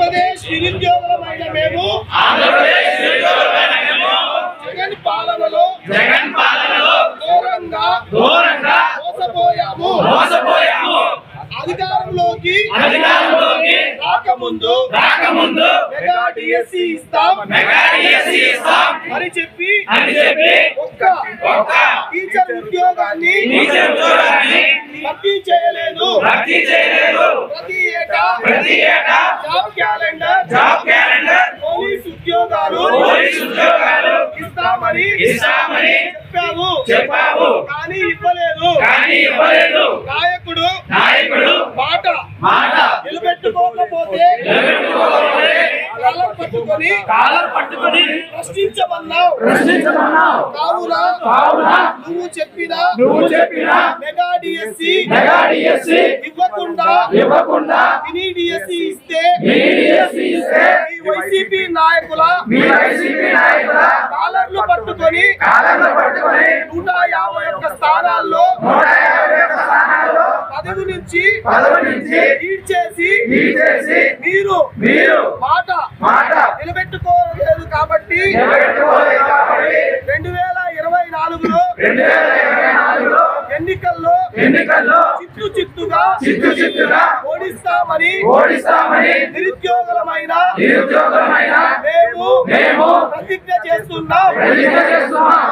ఆంధ్రప్రదేశ్ నిరుద్యోగులమైన మేము జగన్ పాలనలో జగన్ పాలనలో ఘోరంగా ఘోరంగా మోసపోయాము. మోసపోయాము. అధికారంలోకి అధికారంలోకి రాకముందు రాకముందు మెగా డిఎస్సి ఇస్తాం. మెగా డిఎస్సి ఇస్తాం. అని చెప్పి అని చెప్పి ఒక్క ఒక్క టీచర్ ఉద్యోగాన్ని టీచర్ ఉద్యోగాన్ని భర్తీ చేయలేదు. భర్తీ చేయలేదు. ప్రతి ఏటా ప్రతి ఏటా job calendar. Job calendar. Police ఉద్యోగాలు. పోలీసు ఉద్యోగాలు. ఇస్తామని ఇస్తామని చెప్పావు. చెప్పావు. కానీ ఇవ్వలేదు. కానీ ఇవ్వలేదు. నాయకుడు నాయకుడు మాట మాట నిలబెట్టుకోకపోతే నిలబెట్టుకోకపోతే కాలం పట్టుకొని ప్రశ్నించమన్నావు. ప్రశ్నించమన్నావు. కావున కావున నువ్వు చెప్పిన నువ్వు చెప్పిన మెగా డిఎస్సి మెగా డిఎస్సి ఇవ్వకుండా ఇవ్వకుండా మినీ వైసీపీ నాయకుల మీ వైసీపీ నాయకుల కాలర్లు పట్టుకొని నూట యాభై ఒక్క స్థానాల్లో పదవి నుంచి చేసి మీరు మీరు మాట మాట నిలబెట్టుకోలేదు కాబట్టి రెండు వేల ఇరవై నాలుగులో రెండు వేల ఇరవై నాలుగులో ఎన్నికల్లో ఎన్నికల్లో చిత్తు చిత్తుగా చిత్తు చిత్తుగా ఓడిస్తామని ఓడిస్తామని నిరుద్యోగులమైన నిరుద్యోగులమైన మేము మేము ప్రతిజ్ఞ చేస్తున్నాం. ప్రతిజ్ఞ చేస్తున్నాం.